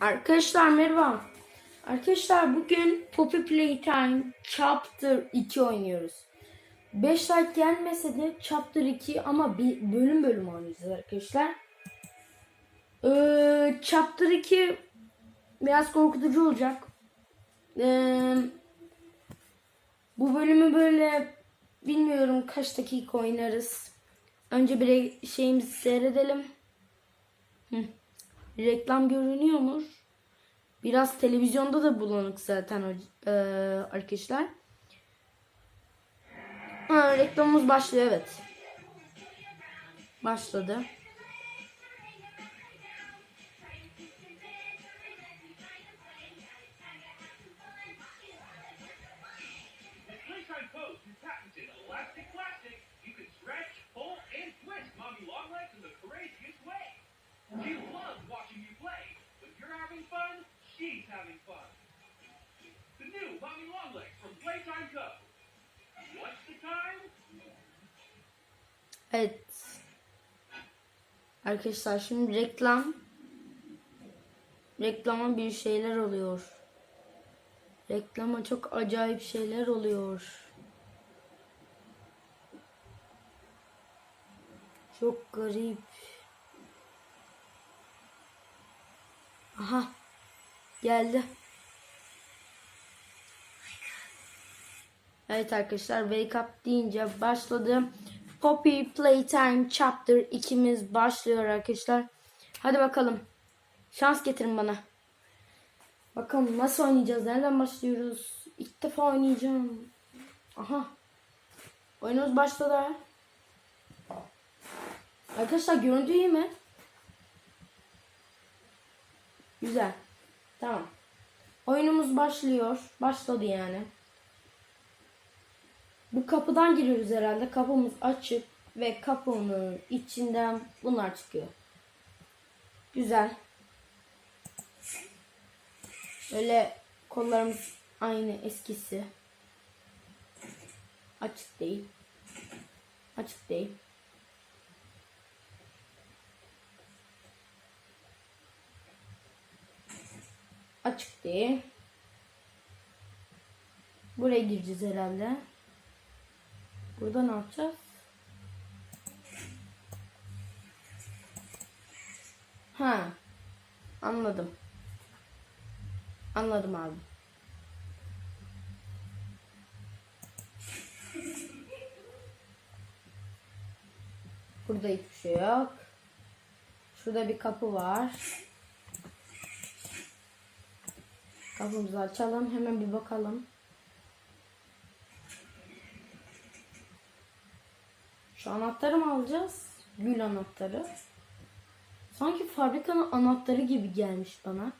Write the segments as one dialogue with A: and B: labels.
A: Arkadaşlar merhaba. Arkadaşlar bugün Poppy Playtime Chapter 2 oynuyoruz. 5 like gelmese de Chapter 2 ama bir bölüm bölüm oynayacağız arkadaşlar. Ee, Chapter 2 biraz korkutucu olacak. Ee, bu bölümü böyle bilmiyorum kaç dakika oynarız. Önce bir şeyimizi seyredelim. Reklam görünüyor mu? Biraz televizyonda da bulanık zaten e, arkadaşlar. Ha, reklamımız başlıyor evet. Başladı. Evet. Arkadaşlar şimdi reklam. Reklama bir şeyler oluyor. Reklama çok acayip şeyler oluyor. Çok garip. Aha. Geldi. Evet arkadaşlar Wake Up deyince başladı. Poppy Playtime Chapter 2'miz başlıyor arkadaşlar. Hadi bakalım. Şans getirin bana. Bakalım nasıl oynayacağız? Nereden başlıyoruz? İlk defa oynayacağım. Aha. Oyunumuz başladı. Arkadaşlar görüntü iyi mi? Güzel. Tamam. Oyunumuz başlıyor. Başladı yani. Bu kapıdan giriyoruz herhalde. Kapımız açık ve kapının içinden bunlar çıkıyor. Güzel. Öyle kollarımız aynı eskisi. Açık değil. Açık değil. Açık değil. Buraya gireceğiz herhalde. Burada ne yapacağız? Ha. Anladım. Anladım abi. Burada hiçbir şey yok. Şurada bir kapı var. Kapımızı açalım. Hemen bir bakalım. Şu anahtarı mı alacağız? Gül anahtarı. Sanki fabrikanın anahtarı gibi gelmiş bana.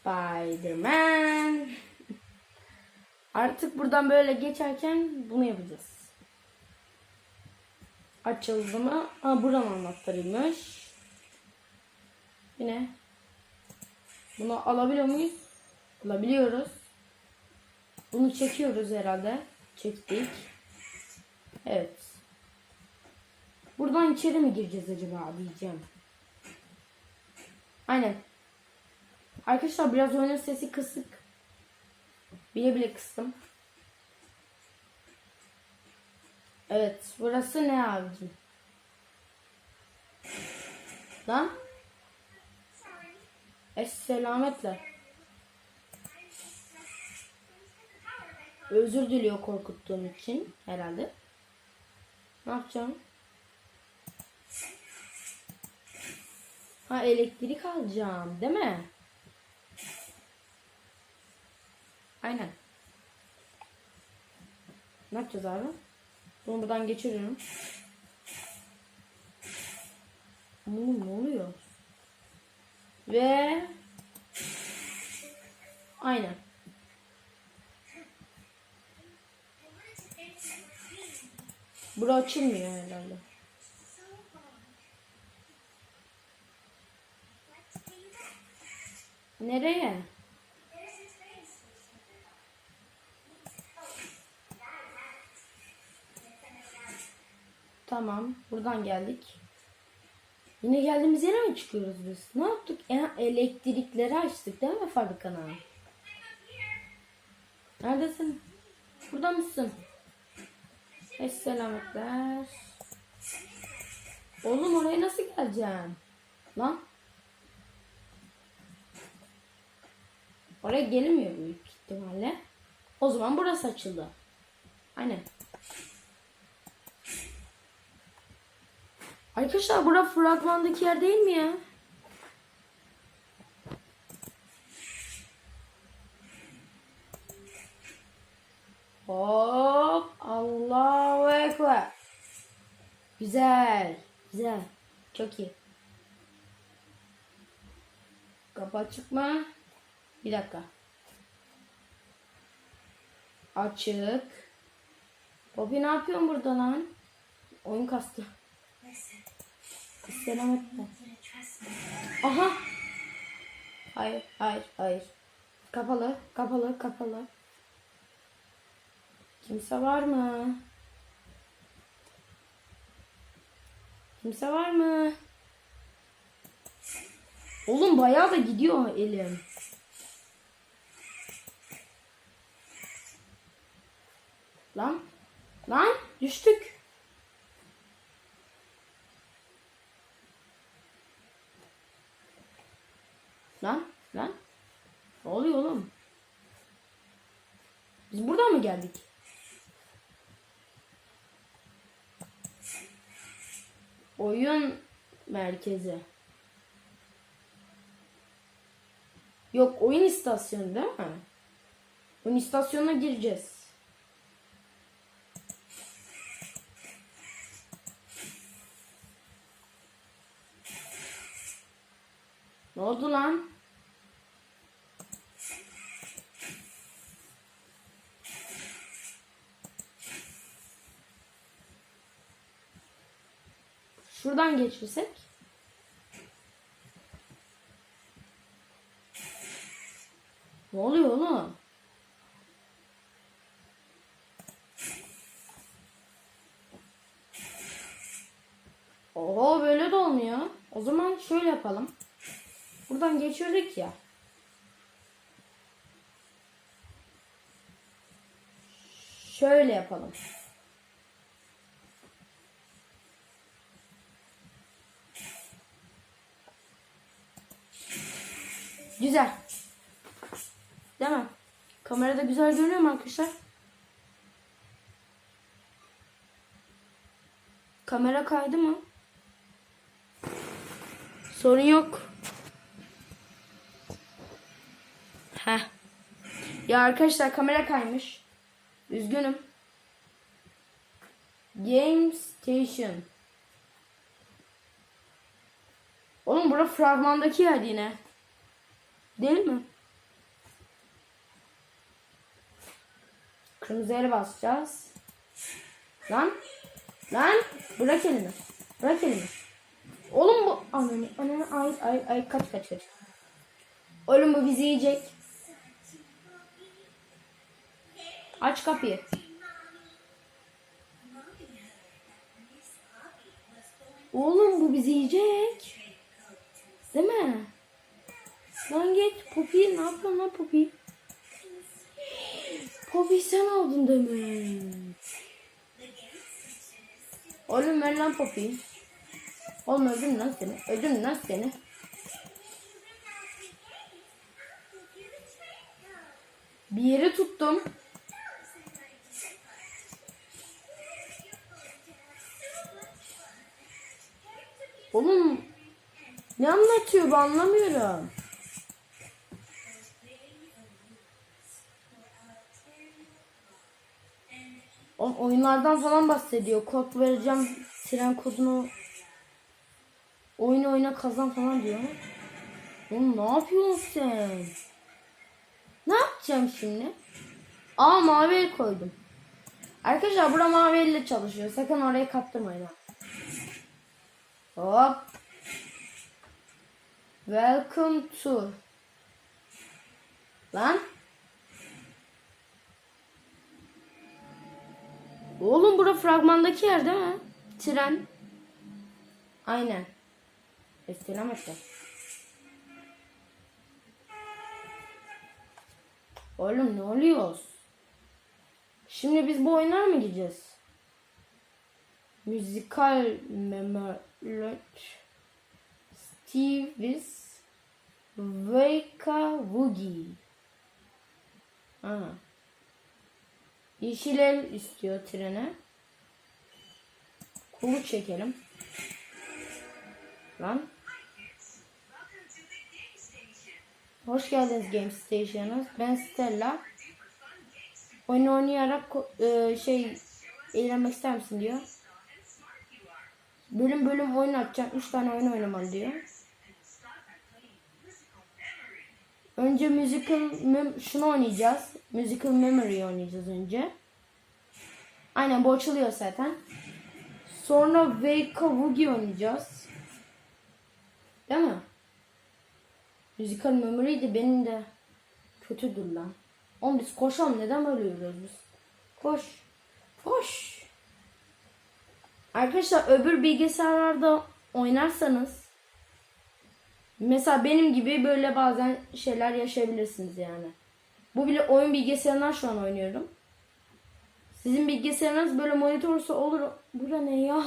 A: Spiderman. Artık buradan böyle geçerken bunu yapacağız. Açıldı mı? Aa buranın anahtarıymış. Yine. Bunu alabiliyor muyuz? Alabiliyoruz. Bunu çekiyoruz herhalde. Çektik. Evet. Buradan içeri mi gireceğiz acaba diyeceğim. Aynen. Arkadaşlar biraz oyunun sesi kısık. Bile bile kıstım. Evet. Burası ne abicim? Lan? Esselametle. Özür diliyor korkuttuğum için herhalde. Ne yapacağım? Ha elektrik alacağım değil mi? Aynen. Ne yapacağız abi? Bunu buradan geçiriyorum. Oğlum ne oluyor? Ve aynen. Bura açılmıyor herhalde. Nereye? Tamam. Buradan geldik. Yine geldiğimiz yere mi çıkıyoruz biz? Ne yaptık? E, elektrikleri açtık değil mi fabrikanın? Neredesin? Burada mısın? Selametler. Oğlum oraya nasıl geleceğim? Lan? Oraya gelmiyor büyük ihtimalle. O zaman burası açıldı. Aynen. Arkadaşlar bura fragmandaki yer değil mi ya? Hop Allahu Ekber. Güzel. Güzel. Çok iyi. Kapı açık mı? Bir dakika. Açık. Poppy ne yapıyorsun burada lan? Oyun kastı. Selamet mi? Aha. Hayır, hayır, hayır. Kapalı, kapalı, kapalı. Kimse var mı? Kimse var mı? Oğlum bayağı da gidiyor elim. Lan. Lan düştük. Lan lan. Ne oluyor oğlum? Biz buradan mı geldik? Oyun merkezi. Yok oyun istasyonu değil mi? Oyun istasyonuna gireceğiz. Ne oldu lan? Şuradan geçirsek. Ne oluyor oğlum? Oho böyle de olmuyor. O zaman şöyle yapalım. Buradan geçiyorduk ya. Şöyle yapalım. Güzel. Değil mi? Kamerada güzel görünüyor mu arkadaşlar? Kamera kaydı mı? Sorun yok. Heh. Ya arkadaşlar kamera kaymış. Üzgünüm. Game Station. Oğlum bura fragmandaki yer yine. Değil mi? Kırmızı yere basacağız. Lan. Lan. Bırak elini. Bırak elini. Oğlum bu. Ananı. Ananı. Ay ay ay. Kaç kaç kaç. Oğlum bu bizi yiyecek. Aç kapıyı. Oğlum bu bizi yiyecek. Değil mi? Lan git Poppy ne yapıyorsun lan Poppy? Poppy sen aldın demek. Oğlum ver lan Poppy. Oğlum öldüm lan seni. Öldüm lan seni. Bir yere tuttum. Oğlum ne anlatıyor bu anlamıyorum. O oyunlardan falan bahsediyor. Kod vereceğim. Tren kodunu oyunu oyna kazan falan diyor. Oğlum ne yapıyorsun sen? Ne yapacağım şimdi? Aa mavi el koydum. Arkadaşlar bura mavi elle çalışıyor. Sakın orayı kaptırmayın. Hop. Welcome to. Lan. Oğlum bura fragmandaki yer değil mi? tren. Aynen. Estilametler. Oğlum ne oluyoruz? Şimdi biz bu oyunlara mı gideceğiz? Müzikal memory Steve's Weka Woogie. Ha. Yeşil el istiyor trene. Kulu çekelim. Lan. Hoş geldiniz Game Station'a. Ben Stella. Oyun oynayarak e, şey eğlenmek ister misin diyor. Bölüm bölüm oyun atacağım. 3 tane oyun oynamam diyor. Önce musical mem- şunu oynayacağız. Musical memory oynayacağız önce. Aynen bu açılıyor zaten. Sonra Wake Woogie oynayacağız. Değil mi? Musical memory de benim de kötüdür lan. Oğlum biz koşalım neden böyle biz? Koş. Koş. Arkadaşlar öbür bilgisayarlarda oynarsanız mesela benim gibi böyle bazen şeyler yaşayabilirsiniz yani. Bu bile oyun bilgisayarından şu an oynuyorum. Sizin bilgisayarınız böyle monitörse olur. Bu ne ya?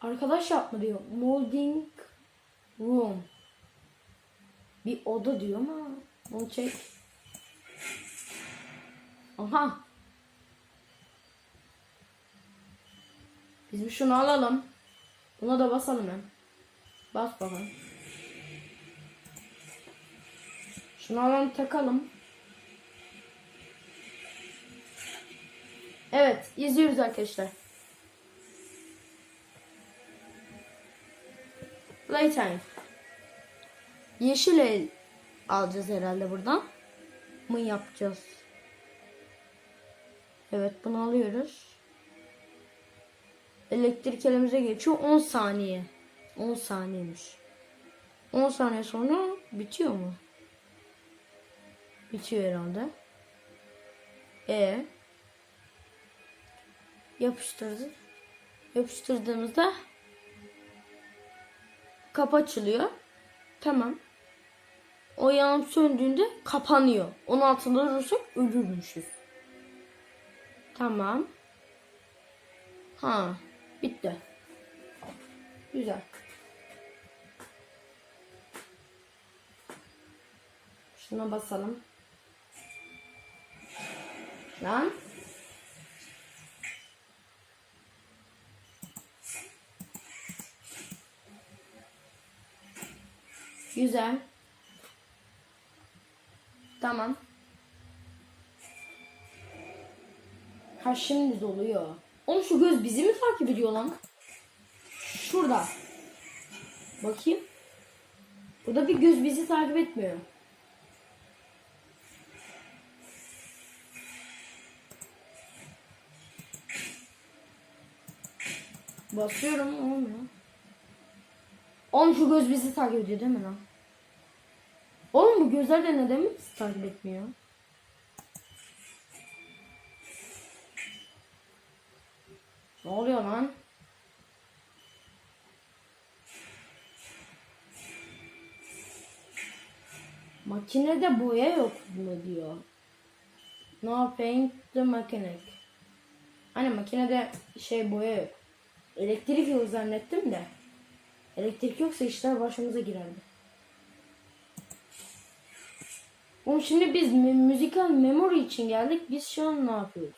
A: Arkadaş yapma diyor. Molding room. Bir oda diyor ama bunu çek. Aha. Biz bir şunu alalım. Buna da basalım hem. Bas bakalım. Şunu alalım takalım. Evet izliyoruz arkadaşlar. Playtime. Yeşil el alacağız herhalde buradan. Mı yapacağız? Evet bunu alıyoruz. Elektrik elimize geçiyor 10 saniye. 10 saniyemiş. 10 saniye sonra bitiyor mu? Bitiyor herhalde. E yapıştırdık. Yapıştırdığımızda kapı açılıyor. Tamam. O yanım söndüğünde kapanıyor. Onun altında durursak ölürmüşüz. Tamam. Ha, bitti. Güzel. Şuna basalım. Lan. Güzel. Tamam. Ha şimdi doluyor. Oğlum şu göz bizi mi takip ediyor lan? Şurada. Bakayım. Burada bir göz bizi takip etmiyor. Basıyorum olmuyor. Oğlum şu göz bizi takip ediyor değil mi lan? Oğlum bu gözler de neden bizi takip etmiyor? Ne oluyor lan? Makinede boya yok mu diyor. No paint the mechanic. Hani makinede şey boya yok. Elektrik yok zannettim de. Elektrik yoksa işler başımıza girerdi. Oğlum şimdi biz mü- müzikal memory için geldik. Biz şu an ne yapıyoruz?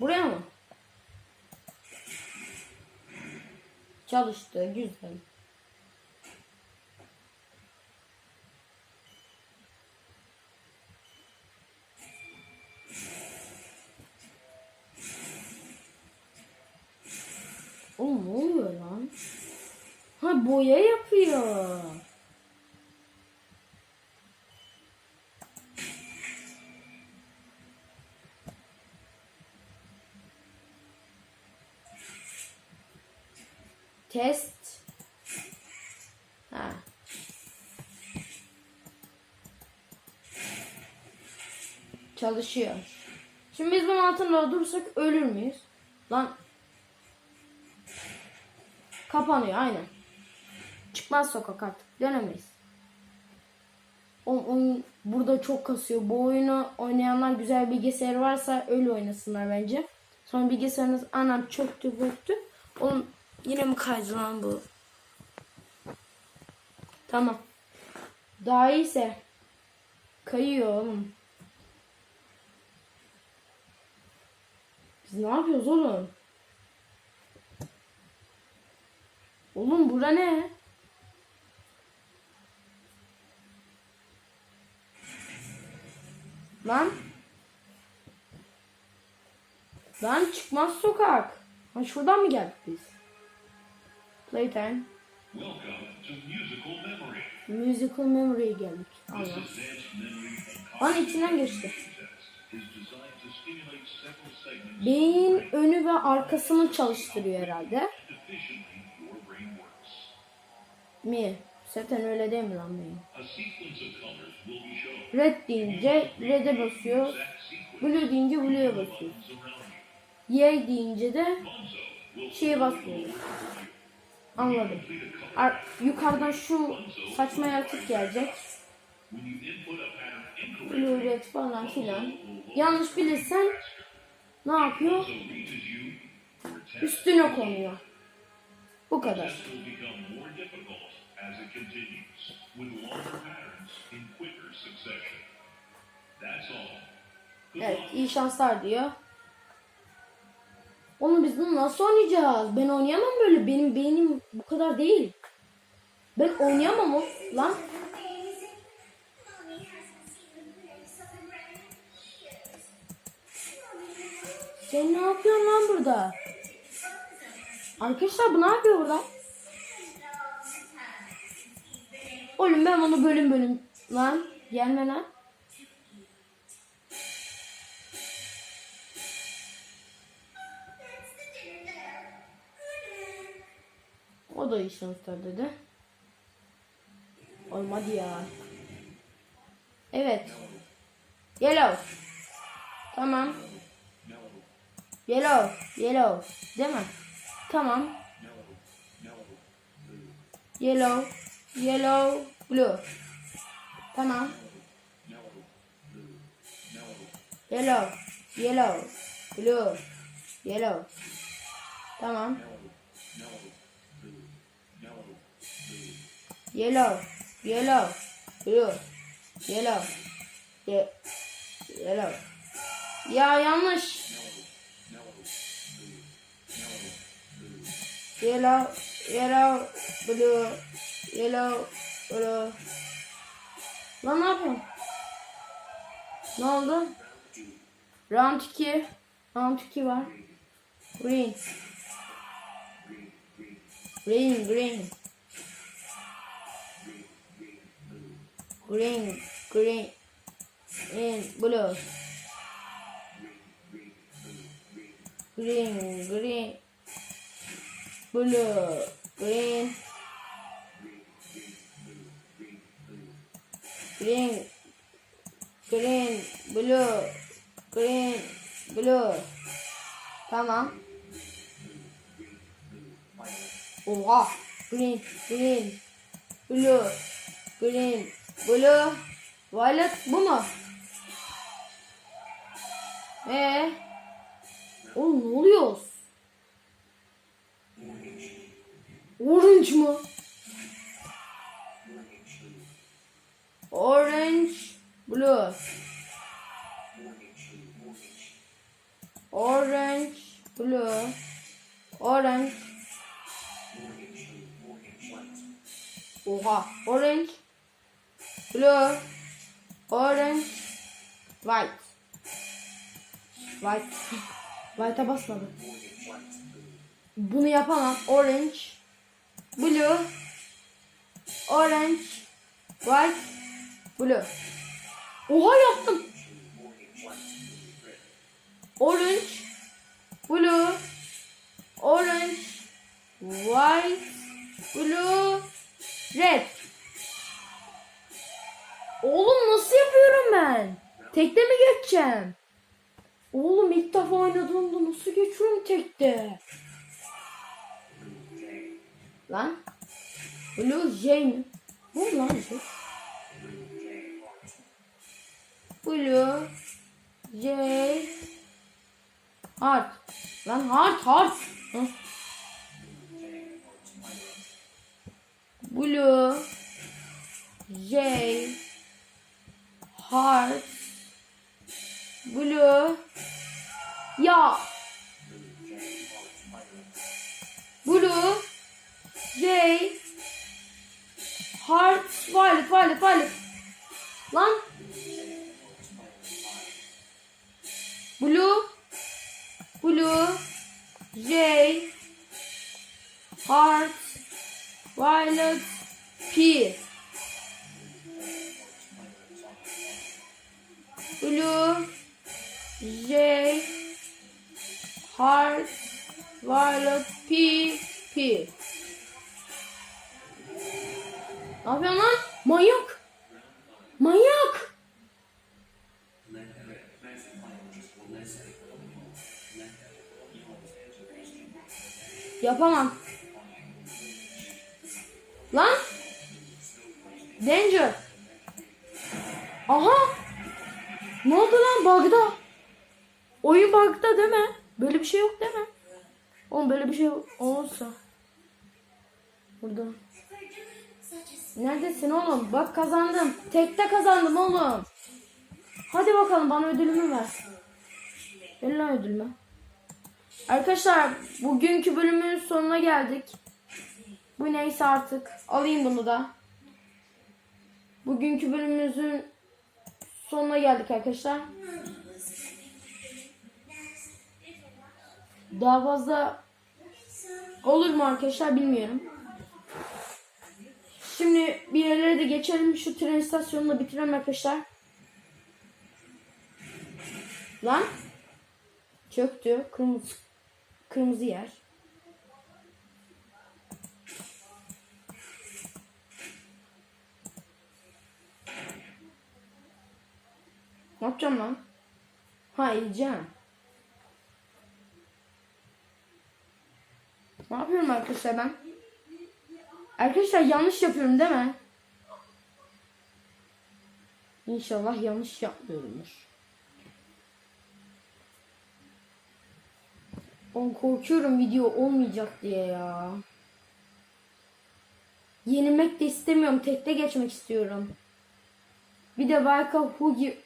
A: Buraya mı? Çalıştı. Güzel. Oğlum ne oluyor lan? Ha boya yapıyor. Test. Ha. Çalışıyor. Şimdi biz bunun altında durursak ölür müyüz? Lan. Kapanıyor aynen. Çıkmaz sokak artık. Dönemeyiz. O oyun burada çok kasıyor. Bu oyunu oynayanlar güzel bilgisayarı varsa öyle oynasınlar bence. Sonra bilgisayarınız anam çöktü böktü. Oğlum yine mi kaydı lan bu? Tamam. Daha iyiyse kayıyor oğlum. Biz ne yapıyoruz oğlum? Oğlum bura ne? Lan. Lan çıkmaz sokak. Ha şuradan mı geldik biz?
B: To Musical Memory.
A: Musical Memory'e geldik. Allah. Lan içinden geçti. Beyin önü ve arkasını çalıştırıyor herhalde. Mi? Zaten öyle değil mi lan beyin? Red deyince red'e basıyor. Blue deyince blue'ya basıyor. Y deyince de şeye basıyor. Anladım. Ar- yukarıdan şu saçma yaratık gelecek.
B: when you input a pattern incorrect,
A: Blue red falan filan. Yanlış bilirsen ne yapıyor? Üstüne konuyor. Bu kadar. Evet iyi şanslar diyor. Oğlum biz bunu nasıl oynayacağız? Ben oynayamam böyle. Benim beynim bu kadar değil. Ben oynayamam o lan. Sen ne yapıyorsun lan burada? Arkadaşlar bu ne yapıyor burada? Oğlum ben onu bölüm bölüm lan. Gelme lan. O da iyi şanslar dedi. Olmadı ya. Evet. Yellow. Tamam. Yellow. Yellow. Değil mi? Tamam. Yellow. Yellow. Blue. Tamam. Yellow. Yellow. Blue. Yellow. Tamam. Yellow, yellow, blue, yellow, ye yellow. Ya yanlış. Yellow, yellow, blue, yellow, blue. Lan ne yapıyorsun? Ne oldu? Round 2. Round 2 var. Green. Green, green. Green, green, green, blue, green, green, blue, green, green, green, blue, green, blue. Tamam. Oha. Green, green, blue, green, blue, violet bu mu? Ee? Oğlum ne oluyor? Orange mu? Orange, blue. Orange, blue. Orange. Oha. Orange. Blue. Orange. White. White. White'a basmadım. Bunu yapamam. Orange. Blue. Orange. White. Blue. Oha yaptım. Orange. Blue. Orange. white, blue, red. Oğlum nasıl yapıyorum ben? Tekte mi geçeceğim? Oğlum ilk defa oynadığımda nasıl geçiyorum tekte? Lan? Blue J mi? Bu lan J? Blue J Heart. Lan heart heart. Hı. Blue J Heart Blue. Ya. Blue. J Heart Violet Violet Violet. Lan. Blue. Blue. J Heart Violet P Blue J Heart Violet P P Ne yapıyorsun lan? Manyak! Manyak! Yapamam. Lan! Danger! Aha! Ne oldu lan bug'da? Oyun bug'da değil mi? Böyle bir şey yok değil mi? Oğlum böyle bir şey olursa. Burada. Neredesin oğlum? Bak kazandım. Tekte kazandım oğlum. Hadi bakalım bana ödülümü ver. Ver lan ödülümü. Arkadaşlar bugünkü bölümün sonuna geldik. Bu neyse artık. Alayım bunu da. Bugünkü bölümümüzün sonuna geldik arkadaşlar. Daha fazla olur mu arkadaşlar bilmiyorum. Şimdi bir yerlere de geçelim. Şu tren istasyonunu da bitirelim arkadaşlar. Lan. Çöktü. Kırmızı, kırmızı yer. Ne yapacağım lan? Ha ineceğim. Ne yapıyorum arkadaşlar ben? Arkadaşlar yanlış yapıyorum değil mi? İnşallah yanlış yapmıyorumdur. Oğlum korkuyorum video olmayacak diye ya. Yenilmek de istemiyorum. Tekte geçmek istiyorum. Bir de Valka Hugi